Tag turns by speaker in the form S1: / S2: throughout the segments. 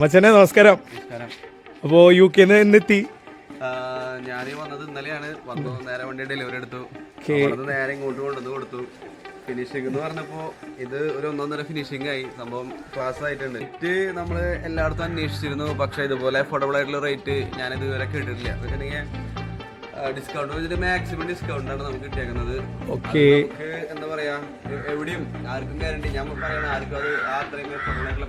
S1: മച്ചനെ നമസ്കാരം. അപ്പോ U K എന്നെത്തി
S2: ഞാൻ വന്നത് ഇന്നലെയാണ്. വന്നു നേരെ വണ്ടി ഡെലിവറി എടുത്തു. നേരെ ഇങ്ങോട്ട് കൊണ്ടുവന്ന് കൊടുത്തു. ഫിനിഷിംഗ് എന്ന് പറഞ്ഞപ്പോ ഇത് ഒരു ഒന്നൊന്നര ഫിനിഷിംഗ് ആയി. സംഭവം ക്ലാസ് ആയിട്ടുണ്ട്. റേറ്റ് നമ്മൾ എല്ലായിടത്തും അന്വേഷിച്ചിരുന്നു. പക്ഷെ ഇതുപോലെ അഫോർഡബിൾ ആയിട്ടുള്ള റേറ്റ് ഞാൻ ഇതുവരെ കേട്ടിട്ടില്ല വെച്ചിട്ടുണ്ടെങ്കിൽ ഡിസ്കൗണ്ട് വെച്ചിട്ട് മാക്സിമം ഡിസ്കൗണ്ട് ആണ് നമുക്ക് കിട്ടിയേക്കുന്നത്.
S1: ഓക്കെ
S2: എന്താ പറയാ എവിടെയും ആർക്കും ഗ്യാരണ്ടി ഞാൻ പറയണ ആർക്കും അത് അത്രയും ആയിട്ടുള്ള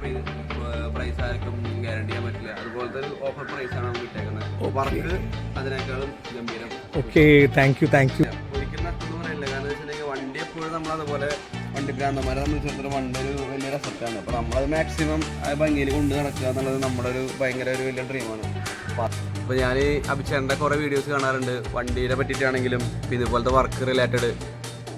S2: പ്രൈസ് ആർക്കും ഗ്യാരണ്ടി ചെയ്യാൻ പറ്റില്ല. അതുപോലത്തെ ഒരു ഓഫർ പ്രൈസ് ആണ് നമുക്ക് കിട്ടിയേക്കുന്നത്. വർക്ക് അതിനേക്കാളും ഗംഭീരം.
S1: Okay thank you thank you
S2: ഒരിക്കലും നഷ്ടം പറയില്ല. കാരണം വെച്ചിട്ടുണ്ടെങ്കിൽ വണ്ടി എപ്പോഴും നമ്മൾ അതുപോലെ വണ്ടി ഭ്രാന്തന്മാരെ സംബന്ധിച്ചിടത്തോളം വണ്ടി ഒരു വലിയ അസറ്റാണ് അപ്പോൾ നമ്മളത് മാക്സിമം ഭംഗിയിൽ കൊണ്ട് നടക്കുക എന്നുള്ളത് നമ്മുടെ ഒരു ഭയങ്കര ഒരു വലിയ ഡ്രീമാണ് അപ്പോൾ ഞാൻ അഭിചേട്ടന്റെ കുറേ വീഡിയോസ് കാണാറുണ്ട്. വണ്ടിയെ പറ്റിയിട്ടാണെങ്കിലും പിന്നെ ഇതുപോലത്തെ വർക്ക് റിലേറ്റഡ്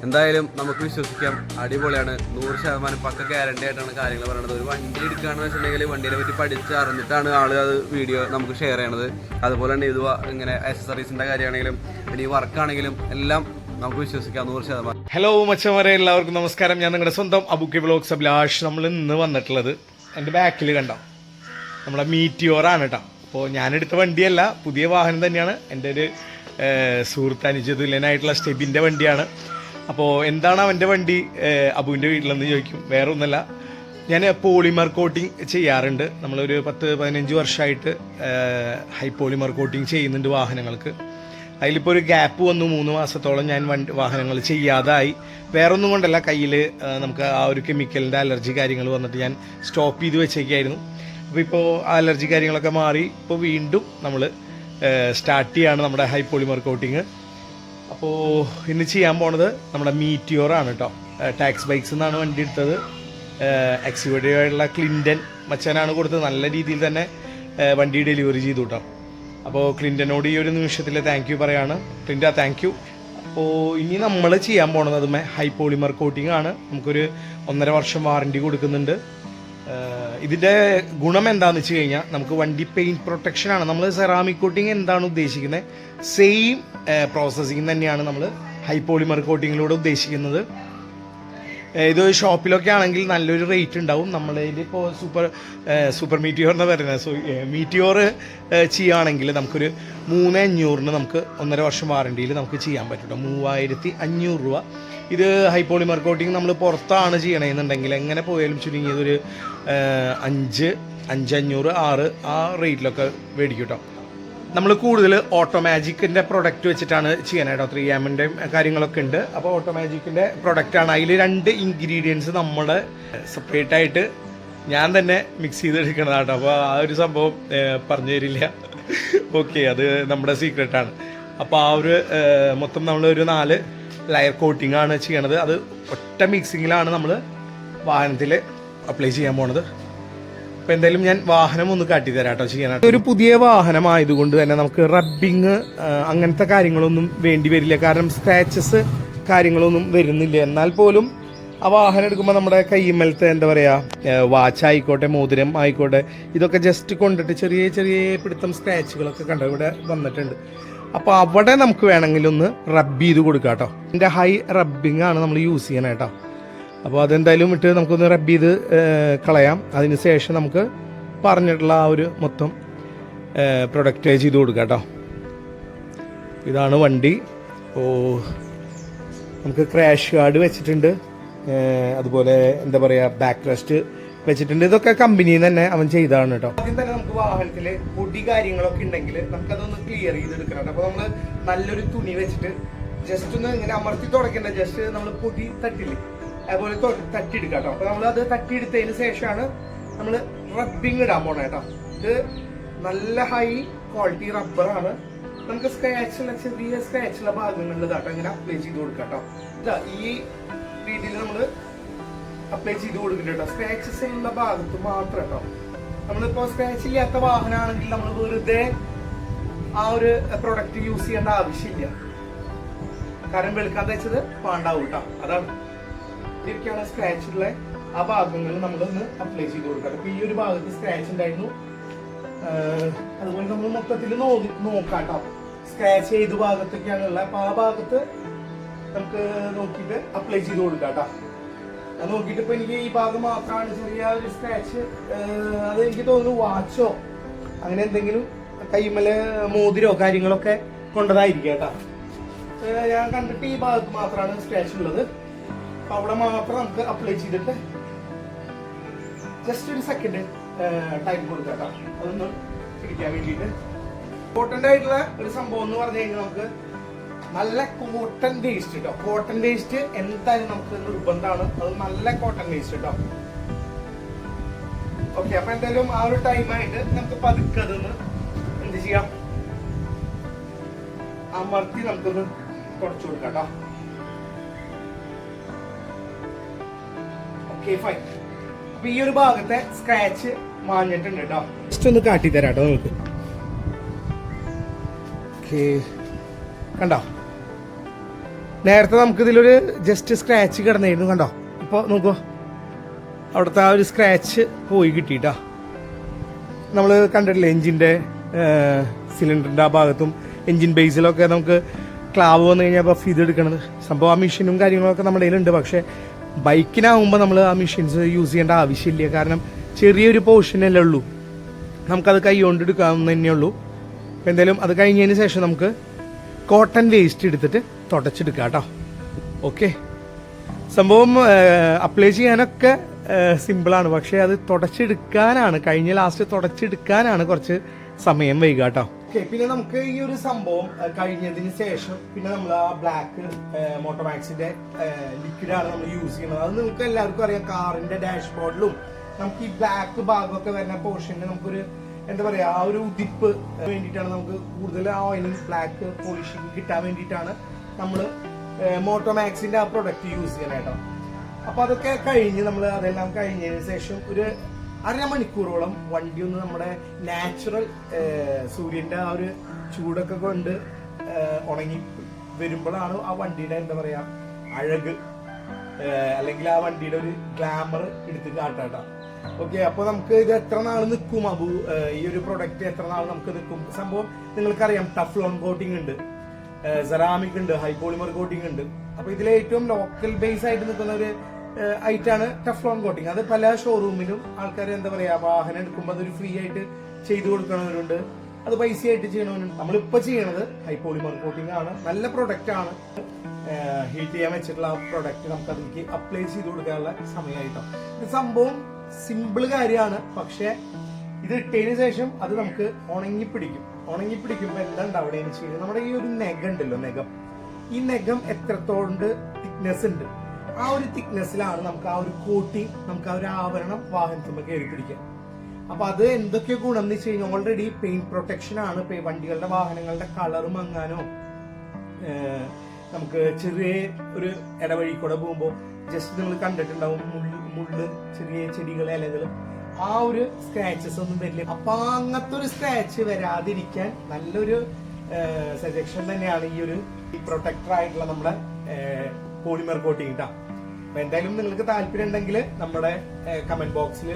S2: എന്തായാലും നമുക്ക് വിശ്വസിക്കാം. അടിപൊളിയാണ്. നൂറ് ശതമാനം പക്ക ഗ്യാരണ്ടി ആയിട്ടാണ് കാര്യങ്ങൾ പറയുന്നത് ഒരു വണ്ടി എടുക്കുകയാണെന്ന് വെച്ചിട്ടുണ്ടെങ്കിൽ വണ്ടിയെ പറ്റി പഠിച്ച് അറിഞ്ഞിട്ടാണ് ആൾ അത് വീഡിയോ നമുക്ക് ഷെയർ ചെയ്യണത്. അതുപോലെ തന്നെ ഇത് ഇങ്ങനെ അക്സസറീസിന്റെ കാര്യമാണെങ്കിലും പിന്നെ ഈ വർക്കാണെങ്കിലും എല്ലാം നമുക്ക് വിശ്വസിക്കാം. നൂറ് ശതമാനം.
S1: ഹലോ മച്ചന്മാരെ എല്ലാവർക്കും നമസ്കാരം. ഞാൻ നിങ്ങളുടെ സ്വന്തം അബുക്കി ബ്ലോക്സ് അഭിലാഷ്. നമ്മൾ ഇന്ന് വന്നിട്ടുള്ളത് എന്റെ ബാക്കിൽ കണ്ടോ? നമ്മുടെ മീറ്റിയോറാണ് കേട്ടോ. അപ്പോൾ ഞാനെടുത്ത വണ്ടിയല്ല പുതിയ വാഹനം തന്നെയാണ്. എന്റെ ഒരു സുഹൃത്ത് അനുജതുല്യനായിട്ടുള്ള സ്റ്റെബിന്റെ വണ്ടിയാണ്. അപ്പോൾ എന്താണ് അവന്റെ വണ്ടി അബുവിന്റെ വീട്ടിലെന്ന് ചോദിക്കും. വേറെ ഒന്നല്ല ഞാൻ പോളിമർ കോട്ടിംഗ് ചെയ്യാറുണ്ട്. നമ്മളൊരു പത്ത് പതിനഞ്ച് വർഷമായിട്ട് ഹൈ പോളിമർ കോട്ടിംഗ് ചെയ്യുന്നുണ്ട് വാഹനങ്ങൾക്ക്. അതിലിപ്പോൾ ഒരു ഗ്യാപ്പ് വന്നു. മൂന്ന് മാസത്തോളം ഞാൻ വണ്ടി വാഹനങ്ങൾ ചെയ്യാതായി. വേറൊന്നും കൊണ്ടല്ല കയ്യിൽ നമുക്ക് ആ ഒരു കെമിക്കലിന്റെ അലർജി കാര്യങ്ങൾ വന്നിട്ട് ഞാൻ സ്റ്റോപ്പ് ചെയ്ത് വെച്ചേക്കായിരുന്നു. ഇപ്പോൾ അലർജി കാര്യങ്ങളൊക്കെ മാറി ഇപ്പോൾ വീണ്ടും നമ്മൾ സ്റ്റാർട്ട് ചെയ്യാണ് നമ്മുടെ ഹൈ പോളിമർ കോട്ടിങ് അപ്പോൾ ഇന്ന് ചെയ്യാൻ പോണത് നമ്മുടെ മീറ്റിയോർ ആണ് കേട്ടോ ടാക്സ് ബൈക്സ് എന്നാണ് വണ്ടി എടുത്തത്. എക്സിക്യൂട്ടീവായിട്ടുള്ള ക്ലിൻഡൻ മച്ചാനാണ് കൊടുത്തത്. നല്ല രീതിയിൽ തന്നെ വണ്ടി ഡെലിവറി ചെയ്തു കേട്ടോ അപ്പോൾ ക്ലിൻഡനോട് ഈ ഒരു നിമിഷത്തിൽ താങ്ക് യു പറയാണ്. ക്ലിൻഡ താങ്ക് യു അപ്പോൾ ഇനി നമ്മൾ ചെയ്യാൻ പോണത് അതുമേ ഹൈ പോളിമർ കോട്ടിംഗ് ആണ്. നമുക്കൊരു ഒന്നര വർഷം വാറണ്ടി കൊടുക്കുന്നുണ്ട്. ഏഹ് ഇതിന്റെ ഗുണം എന്താണെന്ന് വെച്ച് കഴിഞ്ഞാൽ നമുക്ക് വണ്ടി പെയിന്റ് പ്രൊട്ടക്ഷനാണ് നമ്മൾ സെറാമിക് കോട്ടിങ് എന്താണ് ഉദ്ദേശിക്കുന്നത് സെയിം പ്രോസസ്സിങ് തന്നെയാണ് നമ്മൾ ഹൈ പോളിമർ കോട്ടിങ്ങിലൂടെ ഉദ്ദേശിക്കുന്നത്. ഇത് ഷോപ്പിലൊക്കെ ആണെങ്കിൽ നല്ലൊരു റേറ്റ് ഉണ്ടാവും നമ്മളതിൽ ഇപ്പോൾ സൂപ്പർ സൂപ്പർ മീറ്റിയോർ എന്ന് പറയുന്നത് സോ മീറ്റിയോർ ചെയ്യുകയാണെങ്കിൽ നമുക്കൊരു മൂന്ന് അഞ്ഞൂറിന് നമുക്ക് ഒന്നര വർഷം വാറണ്ടിയിൽ നമുക്ക് ചെയ്യാൻ പറ്റും മൂവായിരത്തി അഞ്ഞൂറ് രൂപ. ഇത് ഹൈപ്പോളിമർ പോളിമർ കോട്ടിങ് നമ്മൾ പുറത്താണ് ചെയ്യണമെന്നുണ്ടെങ്കിൽ എങ്ങനെ പോയാലും ചുരുങ്ങിയത് ഒരു ഏഹ്, അഞ്ച് അഞ്ചഞ്ഞൂറ് ആറ് ആ റേറ്റിലൊക്കെ മേടിക്കും കേട്ടോ നമ്മൾ കൂടുതൽ ഓട്ടോമാജിക്കിന്റെ പ്രൊഡക്റ്റ് വെച്ചിട്ടാണ് ചെയ്യാനായിട്ടോ ത്രീ എമ്മിന്റെ കാര്യങ്ങളൊക്കെ ഉണ്ട്. അപ്പോൾ ഓട്ടോമാജിക്കിന്റെ പ്രൊഡക്റ്റാണ് അതിൽ രണ്ട് ഇൻഗ്രീഡിയൻസ് നമ്മൾ സെപ്പറേറ്റ് ആയിട്ട് ഞാൻ തന്നെ മിക്സ് ചെയ്തെടുക്കണതാട്ടോ അപ്പോൾ ആ ഒരു സംഭവം പറഞ്ഞു തരില്ല. ഓക്കെ അത് നമ്മുടെ സീക്രട്ടാണ് അപ്പോൾ ആ ഒരു മൊത്തം നമ്മൾ ഒരു നാല് ലയർ കോട്ടിംഗ് ആണ് ചെയ്യണത്. അത് ഒറ്റ മിക്സിങ്ങിലാണ് നമ്മൾ വാഹനത്തിൽ അപ്ലൈ ചെയ്യാൻ പോണത്. അപ്പൊ എന്തായാലും ഞാൻ വാഹനം ഒന്ന് കാട്ടി തരാം കേട്ടോ ചെയ്യാനായിട്ട്. ഒരു പുതിയ വാഹനം ആയതുകൊണ്ട് തന്നെ നമുക്ക് റബ്ബിങ് അങ്ങനത്തെ കാര്യങ്ങളൊന്നും വേണ്ടി വരില്ല. കാരണം സ്ക്രാച്ചസ് കാര്യങ്ങളൊന്നും വരുന്നില്ല. എന്നാൽ പോലും ആ വാഹനം എടുക്കുമ്പോൾ നമ്മുടെ കൈമലത്തെ എന്താ പറയുക വാച്ച് ആയിക്കോട്ടെ മോതിരം ആയിക്കോട്ടെ ഇതൊക്കെ ജസ്റ്റ് കൊണ്ടിട്ട് ചെറിയ ചെറിയ പിടുത്തം സ്ക്രാച്ചുകളൊക്കെ കണ്ടോ? ഇവിടെ വന്നിട്ടുണ്ട്. അപ്പോൾ അവിടെ നമുക്ക് വേണമെങ്കിൽ ഒന്ന് റബ്ബ് ചെയ്ത് കൊടുക്കാം കേട്ടോ എന്റെ ഹൈ റബ്ബിംഗ് ആണ് നമ്മൾ യൂസ് ചെയ്യാനായിട്ടോ അപ്പോൾ അതെന്തായാലും ഇട്ട് നമുക്കൊന്ന് റബ്ബ് ചെയ്ത് കളയാം. അതിന് ശേഷം നമുക്ക് പറഞ്ഞിട്ടുള്ള ആ ഒരു മൊത്തം പ്രൊഡക്റ്റ് ചെയ്ത് കൊടുക്കാം കേട്ടോ. ഇതാണ് വണ്ടി. ഓ നമുക്ക് ക്രാഷ് ഗാർഡ് വെച്ചിട്ടുണ്ട്. അതുപോലെ എന്താ പറയുക ബാക്ക് റെസ്റ്റ് വെച്ചിട്ടുണ്ട്. ഇതൊക്കെ കമ്പനി തന്നെ അവൻ ചെയ്താണ് കേട്ടോ. ആദ്യം തന്നെ നമുക്ക് വാഹനത്തിൽ പൊടി കാര്യങ്ങളൊക്കെ ഉണ്ടെങ്കിൽ നമുക്കതൊന്ന് ക്ലിയർ ചെയ്തെടുക്കണം അപ്പോൾ നമ്മൾ നല്ലൊരു തുണി വെച്ചിട്ട് ജസ്റ്റ് ഒന്ന് ഇങ്ങനെ അമർത്തി തുടക്കേണ്ട ജസ്റ്റ് നമ്മൾ പൊടി തട്ടില്ലേ? അതുപോലെ തട്ടിയെടുക്കുക തട്ടിയെടുക്കാം കേട്ടോ. അപ്പോൾ നമ്മളത് തട്ടിയെടുത്തതിന് ശേഷമാണ് നമ്മൾ റബ്ബിങ് ഇടാൻ പോണേ കേട്ടോ. ഇത് നല്ല ഹൈ ക്വാളിറ്റി റബ്ബറാണ് നമുക്ക് സ്ക്രാച്ചുള്ള ചെറിയ സ്ക്രാച്ചുള്ള ഭാഗങ്ങളിൽ ഇതാട്ടോ അങ്ങനെ അപ്ലൈ ചെയ്ത് കൊടുക്കാം കേട്ടോ. ഇതാ ഈ രീതിയിൽ നമ്മൾ അപ്ലൈ ചെയ്ത് കൊടുക്കുന്നുണ്ട് കേട്ടോ. സ്ക്രാച്ചസ് ഉള്ള ഭാഗത്ത് മാത്രം കേട്ടോ. നമ്മളിപ്പോ സ്ക്രാച്ച് ഇല്ലാത്ത വാഹനമാണെങ്കിൽ നമ്മൾ വെറുതെ ആ ഒരു പ്രൊഡക്റ്റ് യൂസ് ചെയ്യേണ്ട ആവശ്യമില്ല. കാരണം വെളുക്കാൻ തയ്ച്ചത് പാണ്ടാവും കേട്ടോ. അതാണ്. ഇതൊക്കെയാണ് സ്ക്രാച്ച് ആ ഭാഗങ്ങളിൽ നമ്മളൊന്ന് അപ്ലൈ ചെയ്ത് കൊടുക്കാം അപ്പൊ ഈ ഒരു ഭാഗത്ത് സ്ക്രാച്ച് ഉണ്ടായിരുന്നു. അതുപോലെ നമ്മൾ മൊത്തത്തിൽ നോക്കി നോക്കാട്ടോ. സ്ക്രാച്ച് ചെയ്ത ഭാഗത്തൊക്കെയാണ് ഉള്ളത്? അപ്പൊ ആ ഭാഗത്ത് നമുക്ക് നോക്കിയിട്ട് അപ്ലൈ ചെയ്ത് കൊടുക്കാട്ടോ. അത് നോക്കിയിട്ട് ഇപ്പൊ എനിക്ക് ഈ ഭാഗം മാത്രമാണ് ചെറിയ ഒരു സ്ക്രാച്ച് അത് എനിക്ക് തോന്നുന്നു വാച്ചോ അങ്ങനെ എന്തെങ്കിലും കൈമൽ മോതിരോ കാര്യങ്ങളൊക്കെ കൊണ്ടതായിരിക്കും കേട്ടോ. ഞാൻ കണ്ടിട്ട് ഈ ഭാഗത്ത് മാത്രമാണ് സ്ക്രാച്ച് ഉള്ളത്. അവിടെ മാത്രം നമുക്ക് അപ്ലൈ ചെയ്തിട്ട് ജസ്റ്റ് ഒരു സെക്കൻഡ് ടൈം കേട്ടോ അതൊന്ന് പിടിക്കാൻ വേണ്ടിയിട്ട്. ഇമ്പോർട്ടന്റ് ആയിട്ടുള്ള ഒരു സംഭവം എന്ന് പറഞ്ഞു കഴിഞ്ഞാൽ നമുക്ക് നല്ല കോട്ടൺ വേസ്റ്റ് കേട്ടോ കോട്ടൺ വേസ്റ്റ് എന്തായാലും നമുക്ക് നിർബന്ധമാണ്. അത് നല്ല കോട്ടൺ വേസ്റ്റ് കേട്ടോ ഓക്കെ അപ്പൊ എന്തായാലും ആ ഒരു ടൈമായിട്ട് നമുക്ക് പതുക്കെ അതൊന്ന് എന്ത് ചെയ്യാം? അമർത്തി നമുക്കൊന്ന് കുറച്ചു കൊടുക്കാം കേട്ടോ അപ്പൊ ഈ ഒരു ഭാഗത്തെ സ്ക്രാച്ച് മാഞ്ഞിട്ടുണ്ട് കേട്ടോ ജസ്റ്റ് ഒന്ന് കാട്ടിത്തരാം കേട്ടോ നമുക്ക്. കണ്ടോ? നേരത്തെ നമുക്ക് ഇതിലൊരു ജസ്റ്റ് സ്ക്രാച്ച് കിടന്നായിരുന്നു കണ്ടോ? ഇപ്പൊ നോക്കൂ. അവിടുത്തെ ആ ഒരു സ്ക്രാച്ച് പോയി കിട്ടിയിട്ടാ നമ്മൾ കണ്ടിട്ടില്ല എഞ്ചിന്റെ സിലിണ്ടറിന്റെ ആ ഭാഗത്തും എഞ്ചിൻ ബേസിലൊക്കെ നമുക്ക് ക്ലാവ് വന്നു കഴിഞ്ഞാൽ ഫീത് എടുക്കണത്. സംഭവം ആ മെഷീനും കാര്യങ്ങളൊക്കെ നമ്മുടെ കയ്യിലുണ്ട്. പക്ഷെ ബൈക്കിനാവുമ്പോൾ നമ്മൾ ആ മെഷീൻസ് യൂസ് ചെയ്യേണ്ട ആവശ്യമില്ല. കാരണം ചെറിയൊരു പോർഷനല്ലേ ഉള്ളൂ. നമുക്കത് കൈ കൊണ്ടെടുക്കാവുന്ന തന്നെ ഉള്ളൂ. അപ്പം എന്തായാലും അത് കഴിഞ്ഞതിന് ശേഷം നമുക്ക് കോട്ടൺ വേസ്റ്റ് എടുത്തിട്ട് തുടച്ചെടുക്കാം കേട്ടോ. ഓക്കെ സംഭവം അപ്ലൈ ചെയ്യാനൊക്കെ സിമ്പിളാണ് പക്ഷേ അത് തുടച്ചെടുക്കാനാണ് കഴിഞ്ഞ ലാസ്റ്റ് തുടച്ചെടുക്കാനാണ് കുറച്ച് സമയം വൈകുക കേട്ടോ പിന്നെ നമുക്ക് ഈ ഒരു സംഭവം കഴിഞ്ഞതിന് ശേഷം പിന്നെ നമ്മൾ ആ ബ്ലാക്ക് മോട്ടോമാക്സിന്റെ ലിക്വിഡാണ് നമ്മൾ യൂസ് ചെയ്യുന്നത്. അത് നിങ്ങൾക്ക് എല്ലാവർക്കും അറിയാം കാറിന്റെ ഡാഷ്ബോർഡിലും നമുക്ക് ഈ ബ്ലാക്ക് ഭാഗമൊക്കെ വരുന്ന പോർഷനിൽ നമുക്കൊരു എന്താ പറയാ ആ ഒരു ഉദിപ്പ് വേണ്ടിയിട്ടാണ് നമുക്ക് കൂടുതൽ ആ ഓയിലും ബ്ലാക്ക് പോളിഷിങ് കിട്ടാൻ വേണ്ടിയിട്ടാണ് നമ്മൾ മോട്ടോമാക്സിന്റെ ആ പ്രൊഡക്റ്റ് യൂസ് ചെയ്യാനായിട്ടോ അപ്പൊ അതൊക്കെ കഴിഞ്ഞ് നമ്മൾ അതെല്ലാം കഴിഞ്ഞതിന് ശേഷം ഒരു അരമണിക്കൂറോളം വണ്ടി ഒന്ന് നമ്മുടെ നാച്ചുറൽ സൂര്യന്റെ ആ ഒരു ചൂടൊക്കെ കൊണ്ട് ഉണങ്ങി വരുമ്പോഴാണ് ആ വണ്ടിയുടെ എന്താ പറയാ അഴക് അല്ലെങ്കിൽ ആ വണ്ടിയുടെ ഒരു ഗ്ലാമർ എടുത്ത് കാട്ടാട്ട. ഓക്കെ അപ്പൊ നമുക്ക് ഇത് എത്ര നാൾ നിൽക്കും അബു? ഈ ഒരു പ്രൊഡക്റ്റ് എത്ര നാൾ നമുക്ക് നിൽക്കും? സംഭവം നിങ്ങൾക്കറിയാം ടഫ് ലോൺ കോട്ടിംഗ് ഉണ്ട് സെറാമിക് ഉണ്ട് ഹൈ പോളിമർ കോട്ടിംഗ് ഉണ്ട്. അപ്പൊ ഇതിൽ ഏറ്റവും ലോക്കൽ ബേസ് ആയിട്ട് നിൽക്കുന്ന ഒരു ഐറ്റാണ് ടെഫ്ലോൺ കോട്ടിങ് അത് പല ഷോറൂമിലും ആൾക്കാർ എന്താ പറയാ വാഹനം എടുക്കുമ്പോൾ അതൊരു ഫ്രീ ആയിട്ട് ചെയ്തു കൊടുക്കണവരുണ്ട് അത് പൈസ ആയിട്ട് ചെയ്യണവരുണ്ട്. നമ്മളിപ്പോ ചെയ്യണത് ഹൈ പോളിമർ കോട്ടിംഗ് ആണ്. നല്ല പ്രൊഡക്റ്റ് ആണ്. ഹീറ്റ് ചെയ്യാൻ വെച്ചിട്ടുള്ള ആ പ്രൊഡക്റ്റ് നമുക്ക് അതിലേക്ക് അപ്ലൈ ചെയ്ത് കൊടുക്കാനുള്ള സമയമായിട്ടോ ഇത് സംഭവം സിമ്പിൾ കാര്യമാണ്. പക്ഷേ ഇത് ഇട്ടതിന് ശേഷം അത് നമുക്ക് ഉണങ്ങി പിടിക്കും. ഉണങ്ങി പിടിക്കുമ്പോൾ എന്താ ഉണ്ട് അവിടെ കഴിഞ്ഞാൽ നമ്മുടെ ഈ ഒരു നെഗ ഉണ്ടല്ലോ നെഗം. ഈ നെഗം എത്രത്തോണ്ട് തിക്നെസ് ഉണ്ട്. ആ ഒരു തിക്നെസ്സിലാണ് നമുക്ക് ആ ഒരു കോട്ടിങ് നമുക്ക് ആ ഒരു ആവരണം വാഹനത്തുമ്പോൾ കയറി പിടിക്കാം. അപ്പൊ അത് എന്തൊക്കെ ഗുണം എന്ന് വെച്ച് കഴിഞ്ഞാൽ ഓൾറെഡി പെയിന്റ് പ്രൊട്ടക്ഷൻ ആണ്. വണ്ടികളുടെ വാഹനങ്ങളുടെ കളർ മങ്ങാനോ നമുക്ക് ചെറിയ ഒരു ഇടവഴി കൂടെ പോകുമ്പോൾ ജസ്റ്റ് നിങ്ങൾ കണ്ടിട്ടുണ്ടാവും മുള്ള് മുള്ള് ചെറിയ ചെടികൾ ഇലകൾ ആ ഒരു സ്ക്രാച്ചസ് ഒന്നും വരില്ല. അപ്പൊ അങ്ങനത്തെ ഒരു സ്ക്രാച്ച് വരാതിരിക്കാൻ നല്ലൊരു സജഷൻ തന്നെയാണ് ഈ ഒരു പ്രൊട്ടക്ടർ ആയിട്ടുള്ള നമ്മുടെ പോളിമർ കോട്ടിങ് കേട്ടോ എന്തായാലും നിങ്ങൾക്ക് താല്പര്യം ഉണ്ടെങ്കിൽ നമ്മുടെ കമന്റ് ബോക്സിൽ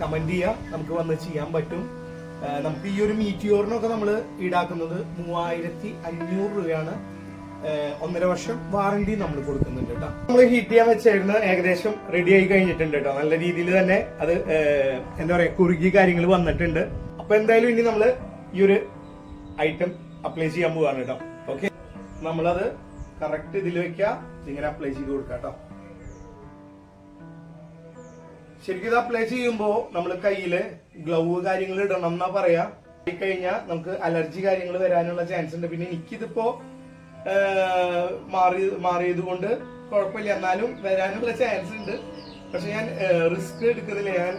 S1: കമന്റ് ചെയ്യാം. നമുക്ക് വന്ന് ചെയ്യാൻ പറ്റും. നമുക്ക് ഈ ഒരു മീറ്റിയോറിനൊക്കെ നമ്മൾ ഈടാക്കുന്നത് മൂവായിരത്തി അഞ്ഞൂറ് രൂപയാണ്. ഒന്നര വർഷം വാറണ്ടി നമ്മൾ കൊടുക്കുന്നുണ്ട് കേട്ടോ. നമ്മൾ ഹീറ്റ് ചെയ്യാൻ വെച്ചായിരുന്നു ഏകദേശം റെഡി ആയി കഴിഞ്ഞിട്ടുണ്ട് കേട്ടോ. നല്ല രീതിയിൽ തന്നെ അത് എന്താ പറയാ കുറുകി കാര്യങ്ങൾ വന്നിട്ടുണ്ട്. അപ്പൊ എന്തായാലും ഇനി നമ്മൾ ഈ ഒരു ഐറ്റം അപ്ലൈ ചെയ്യാൻ പോവാണ് കേട്ടോ. ഓക്കെ നമ്മളത് കറക്റ്റ് ഇതിൽ വെക്കുക. ഇങ്ങനെ അപ്ലൈ ചെയ്ത് കൊടുക്കാം കേട്ടോ. ശരിക്കും ഇത് അപ്ലൈ ചെയ്യുമ്പോൾ നമ്മൾ കയ്യിൽ ഗ്ലൗ കാര്യങ്ങൾ ഇടണം എന്നാ പറയാ. കഴിഞ്ഞാൽ നമുക്ക് അലർജി കാര്യങ്ങൾ വരാനുള്ള ചാൻസ് ഉണ്ട്. പിന്നെ എനിക്കിതിപ്പോ മാറി മാറിയത് കൊണ്ട് കുഴപ്പമില്ല. എന്നാലും വരാനുള്ള ചാൻസ് ഉണ്ട്. പക്ഷെ ഞാൻ റിസ്ക് എടുക്കുന്നില്ല. ഞാൻ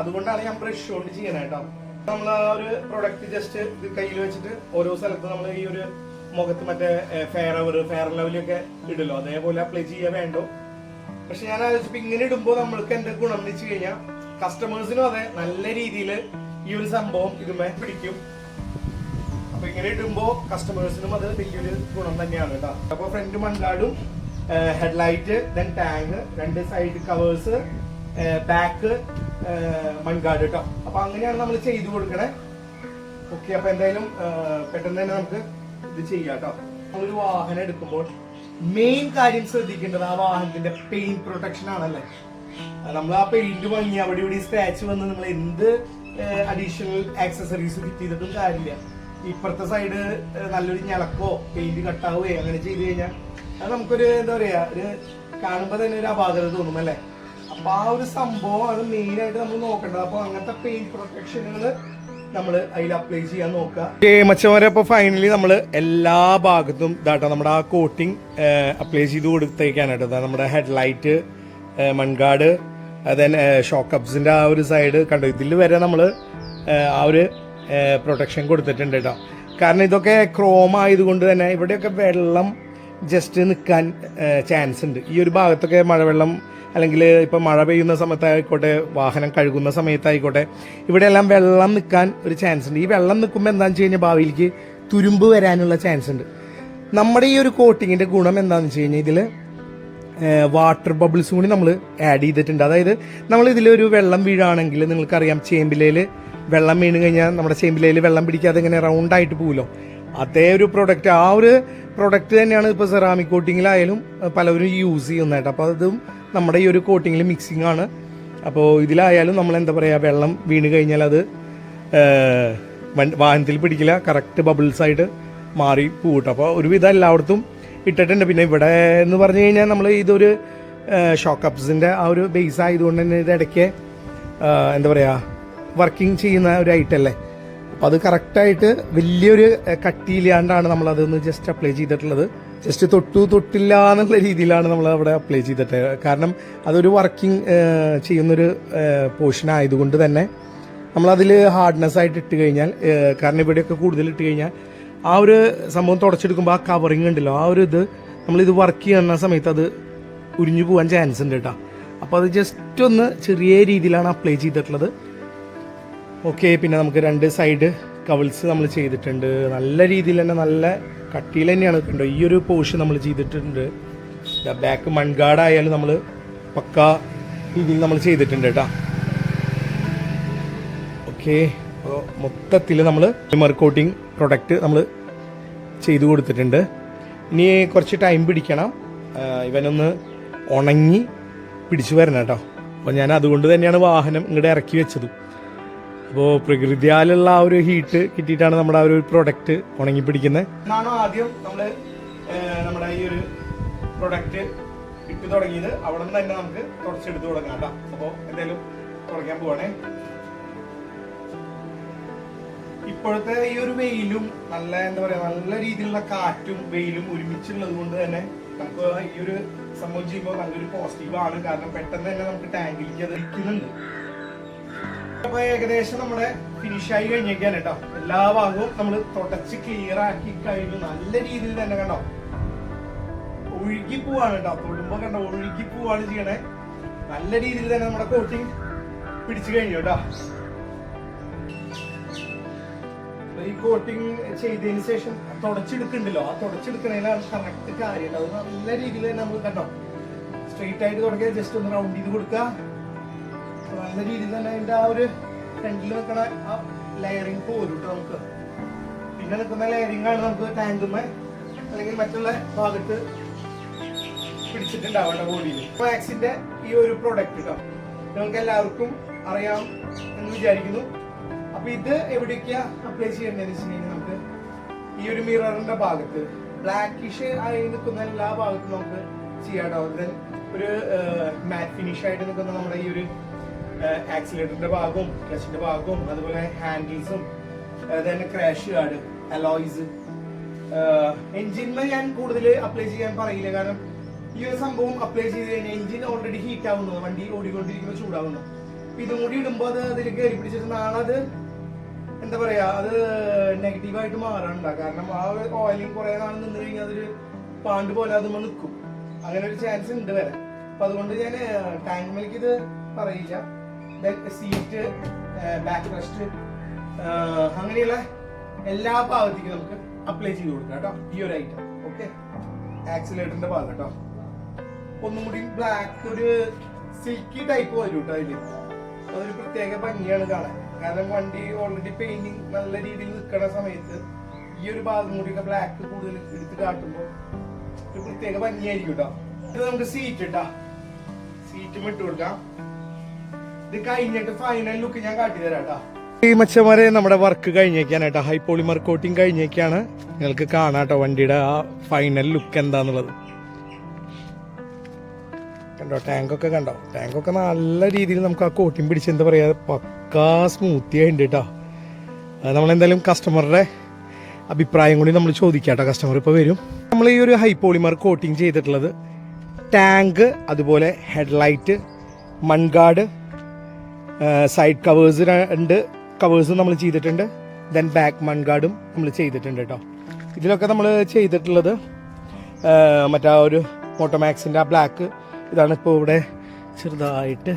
S1: അതുകൊണ്ടാണ് ഞാൻ ബ്രഷ് കൊണ്ട് ചെയ്യണേ കേട്ടോ. നമ്മൾ ആ ഒരു പ്രൊഡക്റ്റ് ജസ്റ്റ് ഇത് കയ്യിൽ വെച്ചിട്ട് ഓരോ സ്ഥലത്ത് നമ്മൾ ഈ ഒരു മുഖത്ത് മറ്റേ ഫെയർ അവർ ഫെയർ ലെവലൊക്കെ ഇടലോ അതേപോലെ അപ്ലൈ ചെയ്യാൻ വേണ്ടോ? പക്ഷെ ഞാൻ ആലോചിച്ചപ്പോ ഇങ്ങനെ ഇടുമ്പോ നമ്മൾക്ക് എന്റെ ഗുണം എന്ന് വെച്ച് കഴിഞ്ഞാൽ കസ്റ്റമേഴ്സിനും അതെ നല്ല രീതിയിൽ ഈ ഒരു സംഭവം ഇതുമേ പിടിക്കും. അപ്പൊ ഇങ്ങനെ ഇടുമ്പോ കസ്റ്റമേഴ്സിനും അത് വലിയൊരു ഗുണം തന്നെയാണ് കേട്ടോ. അപ്പൊ ഫ്രണ്ട് മൺകാടും ഹെഡ്ലൈറ്റ് ദെൻ ടാങ്ക് രണ്ട് സൈഡ് കവേഴ്സ് ബാക്ക് മൺകാട് കേട്ടോ. അപ്പൊ അങ്ങനെയാണ് നമ്മൾ ചെയ്തു കൊടുക്കണേ. ഓക്കെ അപ്പൊ എന്തായാലും പെട്ടെന്ന് തന്നെ നമുക്ക് ഇത് ചെയ്യാം കേട്ടോ. ഒരു വാഹനം എടുക്കുമ്പോൾ മെയിൻ കാര്യം ശ്രദ്ധിക്കേണ്ടത് ആ വാഹനത്തിന്റെ പെയിന്റ് പ്രൊട്ടക്ഷൻ ആണല്ലേ? നമ്മൾ ആ പെയിന്റ് വാങ്ങി അവിടെ ഇവിടെ സ്ക്രാച്ച് വന്ന് നമ്മൾ എന്ത് അഡീഷണൽ ആക്സസറീസ് ഫിറ്റ് ചെയ്തിട്ടും കാര്യമില്ല. ഇപ്പുറത്തെ സൈഡ് നല്ലൊരു ഞളക്കോ പെയിന്റ് കട്ടാവുകയോ അങ്ങനെ ചെയ്ത് കഴിഞ്ഞാൽ അത് നമുക്കൊരു എന്താ പറയാ ഒരു കാണുമ്പോൾ തന്നെ ഒരു അപാകത തോന്നും അല്ലേ? അപ്പൊ ആ ഒരു സംഭവം അത് മെയിൻ ആയിട്ട് നമ്മൾ നോക്കേണ്ടത്. അപ്പൊ അങ്ങനത്തെ പെയിന്റ് പ്രൊട്ടക്ഷനുകൾ നമ്മൾ അതിൽ മച്ചവരെ അപ്പൊ ഫൈനലി നമ്മൾ എല്ലാ ഭാഗത്തും ഇതാട്ടോ നമ്മുടെ ആ കോട്ടിങ് അപ്ലൈ ചെയ്ത് കൊടുത്തേക്കാണ് കേട്ടോ. നമ്മുടെ ഹെഡ്ലൈറ്റ് മൺകാട് ദെൻ ഷോക്ക് അപ്സിന്റെ ആ ഒരു സൈഡ് കണ്ടോ? ഇതിൽ വരെ നമ്മൾ ആ ഒരു പ്രൊട്ടക്ഷൻ കൊടുത്തിട്ടുണ്ട് കേട്ടോ. കാരണം ഇതൊക്കെ ക്രോം ആയതുകൊണ്ട് തന്നെ ഇവിടെയൊക്കെ വെള്ളം ജസ്റ്റ് നിൽക്കാൻ ചാൻസ് ഉണ്ട്. ഈ ഒരു ഭാഗത്തൊക്കെ മഴവെള്ളം അല്ലെങ്കിൽ ഇപ്പം മഴ പെയ്യുന്ന സമയത്തായിക്കോട്ടെ വാഹനം കഴുകുന്ന സമയത്തായിക്കോട്ടെ ഇവിടെയെല്ലാം വെള്ളം നിൽക്കാൻ ഒരു ചാൻസ് ഉണ്ട്. ഈ വെള്ളം നിൽക്കുമ്പോൾ എന്താണെന്ന് വെച്ച് കഴിഞ്ഞാൽ ഭാവിയിലേക്ക് തുരുമ്പ് വരാനുള്ള ചാൻസ് ഉണ്ട്. നമ്മുടെ ഈ ഒരു കോട്ടിങ്ങിന്റെ ഗുണം എന്താണെന്ന് വെച്ച് കഴിഞ്ഞാൽ ഇതിൽ വാട്ടർ ബബിൾസ് കൂടി നമ്മൾ ആഡ് ചെയ്തിട്ടുണ്ട്. അതായത് നമ്മൾ ഇതിലൊരു വെള്ളം വീഴാണെങ്കിൽ നിങ്ങൾക്കറിയാം ചേമ്പിലയിൽ വെള്ളം വീണ് കഴിഞ്ഞാൽ നമ്മുടെ ചേമ്പിലയിൽ വെള്ളം പിടിക്കാതെ ഇങ്ങനെ റൗണ്ടായിട്ട് പോകുമല്ലോ അതേ ഒരു പ്രൊഡക്റ്റ് ആ ഒരു പ്രൊഡക്റ്റ് തന്നെയാണ് ഇപ്പോൾ സെറാമിക് കോട്ടിങ്ങിലായാലും പലവരും യൂസ് ചെയ്യുന്നതായിട്ട് അപ്പോൾ അതും നമ്മുടെ ഈ ഒരു കോട്ടിങ്ങിൽ മിക്സിംഗ് ആണ്. അപ്പോൾ ഇതിലായാലും നമ്മൾ എന്താ പറയുക വെള്ളം വീണ് കഴിഞ്ഞാൽ അത് വാഹനത്തിൽ പിടിക്കില്ല. കറക്റ്റ് ബബിൾസ് ആയിട്ട് മാറി പോകട്ടെ അപ്പോൾ ഒരുവിധം എല്ലായിടത്തും ഇട്ടിട്ടുണ്ട്. പിന്നെ ഇവിടെ എന്ന് പറഞ്ഞു കഴിഞ്ഞാൽ നമ്മൾ ഇതൊരു ഷോക്ക് അപ്സിന്റെ ആ ഒരു ബേസ് ആയതുകൊണ്ട് തന്നെ ഇത് ഇടയ്ക്ക് എന്താ പറയുക വർക്കിംഗ് ചെയ്യുന്ന ഒരു ഐറ്റം അല്ലേ? അപ്പോൾ അത് കറക്റ്റായിട്ട് വലിയൊരു കട്ടിയില്ലാണ്ടാണ് നമ്മൾ അതൊന്ന് ജസ്റ്റ് അപ്ലൈ ചെയ്തിട്ടുള്ളത്. ജസ്റ്റ് തൊട്ടു തൊട്ടില്ല എന്നുള്ള രീതിയിലാണ് നമ്മൾ അവിടെ അപ്ലൈ ചെയ്തിട്ട്. കാരണം അതൊരു വർക്കിംഗ് ചെയ്യുന്നൊരു പോർഷൻ ആയതുകൊണ്ട് തന്നെ നമ്മളതിൽ ഹാർഡ്നെസ് ആയിട്ട് ഇട്ട് കഴിഞ്ഞാൽ കാരണം ഇവിടെയൊക്കെ കൂടുതൽ ഇട്ട് കഴിഞ്ഞാൽ ആ ഒരു സംഭവം തുടച്ചെടുക്കുമ്പോൾ ആ കവറിങ് ഉണ്ടല്ലോ. ആ ഒരു ഇത് നമ്മളിത് വർക്ക് ചെയ്യുന്ന സമയത്ത് അത് ഉരിഞ്ഞു പോകാൻ ചാൻസ് ഉണ്ട് കേട്ടോ അപ്പോൾ അത് ജസ്റ്റ് ഒന്ന് ചെറിയ രീതിയിലാണ് അപ്ലൈ ചെയ്തിട്ടുള്ളത്. ഓക്കെ പിന്നെ നമുക്ക് രണ്ട് സൈഡ് കവിൾസ് നമ്മൾ ചെയ്തിട്ടുണ്ട്. നല്ല രീതിയിൽ തന്നെ നല്ല കട്ടിയിൽ തന്നെയാണ് കണ്ടോ ഈ ഒരു പോർഷൻ നമ്മൾ ചെയ്തിട്ടുണ്ട്. ബാക്ക് മൺഗാർഡായാലും നമ്മൾ പക്ക രീതിയിൽ നമ്മൾ ചെയ്തിട്ടുണ്ട് കേട്ടോ ഓക്കെ അപ്പോൾ മൊത്തത്തിൽ നമ്മൾ മെർ കോട്ടിങ് പ്രൊഡക്റ്റ് നമ്മൾ ചെയ്തു കൊടുത്തിട്ടുണ്ട്. ഇനി കുറച്ച് ടൈം പിടിക്കണം. ഇവനൊന്ന് ഉണങ്ങി പിടിച്ചു വരണം കേട്ടോ അപ്പോൾ ഞാൻ അതുകൊണ്ട് തന്നെയാണ് വാഹനം ഇങ്ങോട്ട് ഇറക്കി വെച്ചത്. അപ്പോൾ പ്രകൃതിയാലുള്ള ആ ഒരു ഹീറ്റ് കിട്ടിയിട്ടാണ് നമ്മുടെ ആ ഒരു പ്രൊഡക്റ്റ് ഉണങ്ങി പിടിക്കുന്നത്. എന്നാണോ ആദ്യം നമ്മൾ നമ്മുടെ ഈ ഒരു പ്രൊഡക്റ്റ് ഇട്ട് തുടങ്ങിയത്. അവിടെ നിന്ന് തന്നെ നമുക്ക് തുടച്ചെടുത്ത് തുടങ്ങാം കേട്ടോ. അപ്പോൾ എന്തായാലും തുടങ്ങാൻ പോവാണേ. ഇപ്പോഴത്തെ ഈ ഒരു വെയിലും നല്ല എന്താ പറയാ നല്ല രീതിയിലുള്ള കാറ്റും വെയിലും ഒരുമിച്ചുള്ളത് കൊണ്ട് തന്നെ നമുക്ക് ഈ ഒരു സംഭവം ചെയ്യുമ്പോൾ നല്ലൊരു പോസിറ്റീവ് ആണ്. കാരണം പെട്ടെന്ന് തന്നെ നമുക്ക് ടാങ്കിലേക്ക് അത് ഇരിക്കുന്നുണ്ട് അപ്പൊ ഏകദേശം നമ്മുടെ ഫിനിഷ് ആയി കഴിഞ്ഞേക്കാണ് കേട്ടോ. എല്ലാ ഭാഗവും നമ്മൾ തുടച്ച് ക്ലിയർ ആക്കി കഴിഞ്ഞു. നല്ല രീതിയിൽ തന്നെ കണ്ടോ? ഒഴുകി പോവാണ് കേട്ടോ. തൊടുമ്പോ കണ്ടോ ഒഴുകി പോവാണ് ചെയ്യണേ. നല്ല രീതിയിൽ തന്നെ നമ്മുടെ കോട്ടിങ് പിടിച്ചു കഴിഞ്ഞു കേട്ടോ. ഈ കോട്ടിങ് ചെയ്തതിന് ശേഷം തുടച്ചെടുക്കണ്ടല്ലോ ആ തുടച്ചെടുക്കണേലാണ് കറക്റ്റ് കാര്യം. അത് നല്ല രീതിയിൽ തന്നെ നമ്മൾ കണ്ടോ? സ്ട്രെയിറ്റ് ആയിട്ട് തുടങ്ങിയ ജസ്റ്റ് ഒന്ന് റൗണ്ട് ചെയ്ത് കൊടുക്കുക. നല്ല രീതിയിൽ തന്നെ അതിന്റെ ആ ഒരു ഫ്രണ്ടിൽ നിൽക്കണ ആ ലെയറിങ് പോരും കേട്ടോ നമുക്ക്. പിന്നെ നിൽക്കുന്ന ലെയറിംഗ് ആണ് നമുക്ക് ടാങ്കുമേ അല്ലെങ്കിൽ മറ്റുള്ള ഭാഗത്ത് പിടിച്ചിട്ടുണ്ടാവേണ്ട ബോഡിയിൽ മാക്സിന്റെ ഈ ഒരു പ്രോഡക്റ്റ് കേട്ടോ നമുക്ക് എല്ലാവർക്കും അറിയാം എന്ന് വിചാരിക്കുന്നു. അപ്പൊ ഇത് എവിടേക്കാ അപ്ലൈ ചെയ്യേണ്ടതെന്ന് വെച്ചിട്ടുണ്ടെങ്കിൽ നമുക്ക് ഈ ഒരു മിററിന്റെ ഭാഗത്ത് ബ്ലാക്കിഷ് ആയി നിൽക്കുന്ന എല്ലാ ഭാഗത്തും നമുക്ക് ചെയ്യാട്ടോ ഒരു മാറ്റ് ഫിനിഷ് ആയിട്ട് നിൽക്കുന്ന നമ്മുടെ ഈ ഒരു ആക്സിലേറ്ററിന്റെ ഭാഗവും ക്ലച്ചിന്റെ ഭാഗവും അതുപോലെ ഹാൻഡിൽസും തന്നെ ക്രാഷ് ഗാർഡ് അലോയ്സ് എഞ്ചിനിൽ ഞാൻ കൂടുതൽ അപ്ലൈ ചെയ്യാൻ പറയില്ല. കാരണം ഈ ഒരു സംഭവം അപ്ലൈ ചെയ്ത് കഴിഞ്ഞാൽ എഞ്ചിൻ ഓൾറെഡി ഹീറ്റ് ആവുന്നു. വണ്ടി ഓടിക്കൊണ്ടിരിക്കുമ്പോൾ ചൂടാവുന്നു. ഇതും കൂടി ഇടുമ്പോൾ അത് അതിൽ കയറി പിടിച്ചിട്ട് നാളെ അത് എന്താ പറയാ അത് നെഗറ്റീവായിട്ട് മാറാനുണ്ട. കാരണം ആ ഓയിലിങ് കുറെ നാൾ നിന്ന് കഴിഞ്ഞാൽ അതൊരു പാണ്ട് പോലെ അതുമ്മ നിൽക്കും അങ്ങനെ ഒരു ചാൻസ് ഉണ്ട് വരെ അപ്പൊ അതുകൊണ്ട് ഞാൻ ടാങ്ക് മിൽക്ക് ഇത് പറയില്ല. സീറ്റ് ബാക്ക് റെസ്റ്റ് അങ്ങനെയുള്ള എല്ലാ ഭാഗത്തേക്കും നമുക്ക് അപ്ലൈ ചെയ്ത് കൊടുക്കാം കേട്ടോ. ഈ ഒരു ഐറ്റം ഓക്കെ ആക്സിലേറ്ററിന്റെ ഭാഗം കേട്ടോ. ഒന്നും കൂടി ബ്ലാക്ക് ഒരു സിൽക്കി ടൈപ്പ് വരും കേട്ടോ അതിൽ. അതൊരു പ്രത്യേക ഭംഗിയാണ് കാണാൻ. കാരണം വണ്ടി ഓൾറെഡി പെയിന്റിങ് നല്ല രീതിയിൽ നിൽക്കുന്ന സമയത്ത് ഈ ഒരു ഭാഗം കൂടിയൊക്കെ ബ്ലാക്ക് കൂടുതൽ എടുത്ത് കാട്ടുമ്പോൾ ഒരു പ്രത്യേക ഭംഗിയായിരിക്കും കേട്ടോ. ഇത് നമുക്ക് സീറ്റ് ഇട്ടാ. സീറ്റും ഇട്ട് കൊടുക്കാം. ഇത് കഴിഞ്ഞിട്ട് ഫൈനൽ ലുക്ക് ഞാൻ കാട്ടിത്തരാം കേട്ടോ ഈ മച്ചമാരെ നമ്മുടെ വർക്ക് കഴിഞ്ഞേക്കാണ് കേട്ടോ. ഹൈ പോളിമർ കോട്ടിങ് കഴിഞ്ഞേക്കാണ്. നിങ്ങൾക്ക് കാണാം കേട്ടോ വണ്ടിയുടെ ആ ഫൈനൽ ലുക്ക് എന്താന്നുള്ളത്. കണ്ടോ ടാങ്കൊക്കെ കണ്ടോ? ടാങ്കൊക്കെ നല്ല രീതിയിൽ നമുക്ക് ആ കോട്ടിങ് പിടിച്ച് എന്താ പറയാ പക്കാ സ്മൂത്തി ആയിട്ടുണ്ട് കേട്ടോ. നമ്മളെന്തായാലും കസ്റ്റമറുടെ അഭിപ്രായം കൂടി നമ്മൾ ചോദിക്കാം കേട്ടോ കസ്റ്റമർ ഇപ്പോൾ വരും. നമ്മൾ ഈ ഒരു ഹൈ പോളിമർ കോട്ടിങ് ചെയ്തിട്ടുള്ളത് ടാങ്ക് അതുപോലെ ഹെഡ്ലൈറ്റ് മൺഗാർഡ് സൈഡ് കവേഴ്സ് രണ്ട് കവേഴ്സും നമ്മൾ ചെയ്തിട്ടുണ്ട്. ദെൻ ബാക്ക് മൺഗാർഡും നമ്മൾ ചെയ്തിട്ടുണ്ട് കേട്ടോ ഇതിലൊക്കെ നമ്മൾ ചെയ്തിട്ടുള്ളത് മറ്റാ ഒരു മോട്ടോമാക്സിന്റെ ആ ബ്ലാക്ക് ഇതാണ് ഇപ്പോൾ ഇവിടെ ചെറുതായിട്ട്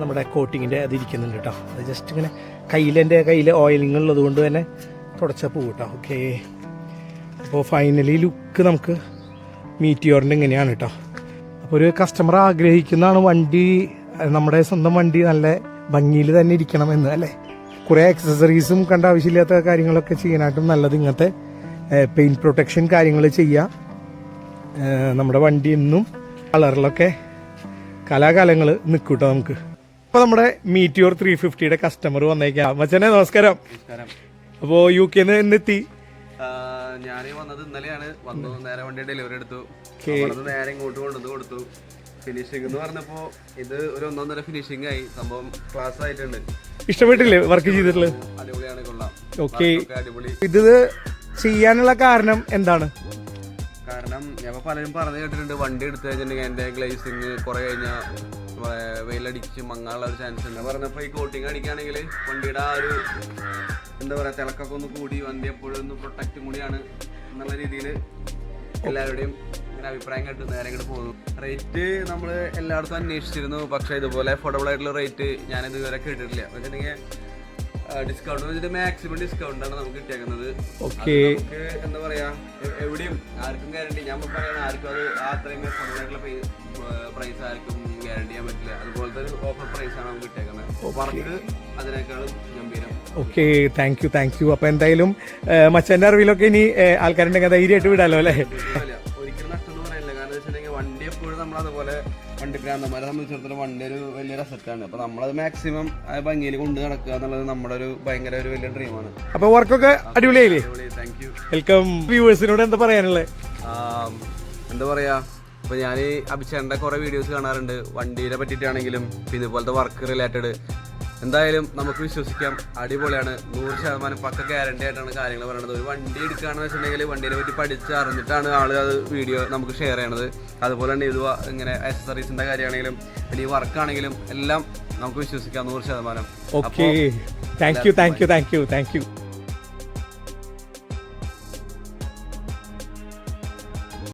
S1: നമ്മുടെ കോട്ടിങ്ങിന്റെ അത് ഇരിക്കുന്നുണ്ട് കേട്ടോ അത് ജസ്റ്റ് ഇങ്ങനെ കയ്യിൽ എന്റെ കയ്യിൽ ഓയിലിംഗ് ഉള്ളത് കൊണ്ട് തന്നെ തുടച്ച പോകും കേട്ടോ ഓക്കെ അപ്പോൾ ഫൈനലി ലുക്ക് നമുക്ക് മീറ്റിയോറിന്റെ ഇങ്ങനെയാണ് കേട്ടോ അപ്പോൾ ഒരു കസ്റ്റമർ ആഗ്രഹിക്കുന്നതാണ് വണ്ടി നമ്മുടെ സ്വന്തം വണ്ടി നല്ല ഭംഗിയിൽ തന്നെ ഇരിക്കണം എന്ന് അല്ലേ? കുറേ അക്സസറീസും കണ്ട ആവശ്യമില്ലാത്ത കാര്യങ്ങളൊക്കെ ചെയ്യാനായിട്ടും നല്ലത് ഇങ്ങനത്തെ പെയിൻ പ്രൊട്ടക്ഷൻ കാര്യങ്ങൾ ചെയ്യുക നമ്മുടെ വണ്ടി ഇന്നും കളറിലൊക്കെ കലാകാലങ്ങൾ നിൽക്കൂട്ടോ നമുക്ക്. അപ്പോൾ നമ്മുടെ മീറ്റിയോർ ത്രീ ഫിഫ്റ്റിയുടെ കസ്റ്റമർ വന്നേക്കാം. മച്ചനെ നമസ്കാരം.
S2: നമസ്കാരം.
S1: അപ്പോൾ യു കെ എന്നെത്തി
S2: ഞാൻ വന്നത് ഇന്നലെയാണ്. വന്നു നേരെ വണ്ടി ഡെലിവറി എടുത്തു. നേരെ ഇങ്ങോട്ട് കൊണ്ടുവന്ന് കൊടുത്തു. ഫിനിഷിംഗ് എന്ന് പറഞ്ഞപ്പോ ഇത് ഒരു ഒന്നൊന്നര ഫിനിഷിംഗ് ആയി. സംഭവം ക്ലാസ് ആയിട്ടുണ്ട്.
S1: ഇഷ്ടപ്പെട്ടില്ലേ വർക്ക് ചെയ്തിട്ടുള്ളത്?
S2: അടിപൊളിയാണ് കൊള്ളാം. അടിപൊളി.
S1: ഇത് ചെയ്യാനുള്ള കാരണം എന്താണ്?
S2: കാരണം ഞാൻ പലരും പറഞ്ഞു കേട്ടിട്ടുണ്ട് വണ്ടി എടുത്തു കഴിഞ്ഞിട്ടുണ്ടെങ്കിൽ എന്റെ ഗ്ലേസിങ് കുറെ കഴിഞ്ഞാൽ വെയിലടിച്ച് മങ്ങാനുള്ള ഒരു ചാൻസ് ഉണ്ട്. പറഞ്ഞപ്പോ ഈ കോട്ടിങ് അടിക്കുകയാണെങ്കിൽ വണ്ടിയുടെ ആ ഒരു എന്താ പറയാ തിളക്കൊക്കെ ഒന്ന് കൂടി വണ്ടി എപ്പോഴും ഒന്ന് പ്രൊട്ടക്റ്റും കൂടിയാണ് എന്നുള്ള രീതിയിൽ എല്ലാവരുടെയും ഇങ്ങനെ അഭിപ്രായം കേട്ട് നേരെ ഇങ്ങോട്ട് പോകുന്നു. റേറ്റ് നമ്മൾ എല്ലായിടത്തും അന്വേഷിച്ചിരുന്നു. പക്ഷേ ഇതുപോലെ അഫോർഡബിൾ ആയിട്ടുള്ള റേറ്റ് ഞാൻ ഇതുവരെ കേട്ടിട്ടില്ല. വെച്ചിട്ടുണ്ടെങ്കിൽ ഡിസ്കൗണ്ട് വെച്ചിട്ട് മാക്സിമം ഡിസ്കൗണ്ട് ആണ് നമുക്ക് കിട്ടിയേക്കുന്നത്.
S1: ഓക്കെ
S2: നമുക്ക് എന്താ പറയാ എവിടെയും ആർക്കും ഗ്യാരണ്ടി ഞാൻ പറയുന്നത് ആർക്കും അത് അത്രയും ആയിട്ടുള്ള പ്രൈസ് ആർക്കും ഗ്യാരണ്ടി ചെയ്യാൻ പറ്റില്ല. അതുപോലത്തെ ഒരു ഓഫർ പ്രൈസ് ആണ് നമുക്ക് കിട്ടിയേക്കുന്നത്. വർക്ക് അതിനേക്കാളും ഗംഭീരം.
S1: Okay thank you thank you അപ്പൊ എന്തായാലും മച്ചാന്റെ അറിവിലൊക്കെ ഇനി ആൾക്കാരുണ്ടെങ്കിൽ ധൈര്യമായിട്ട് വിടാലോ അല്ലേ?
S2: വണ്ടി നമ്മളെ സംബന്ധിച്ചിടത്തോളം വണ്ടി ഒരു വലിയൊരു അസറ്റാണ് അപ്പൊ നമ്മളത് മാക്സിമം ആ ഭംഗിയിൽ കൊണ്ട് നടക്കുക എന്നുള്ളത് നമ്മുടെ ഒരു ഭയങ്കര ഒരു വലിയ ഡ്രീമാണ്
S1: അപ്പൊ വർക്കൊക്കെ അടിപൊളിയായില്ലേ?
S2: താങ്ക് യു
S1: വെൽക്കം വ്യൂവേഴ്സിനോട് എന്താ പറയാനുള്ളത്
S2: എന്താ പറയാ ഇപ്പൊ ഞാൻ അഭിചേട്ടന്റെ കുറെ വീഡിയോസ് കാണാറുണ്ട്. വണ്ടിയെ പറ്റിയിട്ടാണെങ്കിലും പിന്നെ ഇതുപോലത്തെ വർക്ക് റിലേറ്റഡ് എന്തായാലും നമുക്ക് വിശ്വസിക്കാം. അടിപൊളിയാണ്. നൂറ് ശതമാനം പക്ക ഗ്യാരണ്ടി ആയിട്ടാണ് കാര്യങ്ങൾ പറയുന്നത് ഒരു വണ്ടി എടുക്കുകയാണെന്ന് വെച്ചിട്ടുണ്ടെങ്കിൽ വണ്ടിയെ പറ്റി പഠിച്ച് അറിഞ്ഞിട്ടാണ് ആൾ അത് വീഡിയോ നമുക്ക് ഷെയർ ചെയ്യണത്. അതുപോലെ തന്നെ ഇത് ഇങ്ങനെ അക്സസറീസിന്റെ കാര്യമാണെങ്കിലും പിന്നെ ഈ വർക്കാണെങ്കിലും എല്ലാം നമുക്ക് വിശ്വസിക്കാം. നൂറ് ശതമാനം.
S1: Okay thank you thank you thank you thank you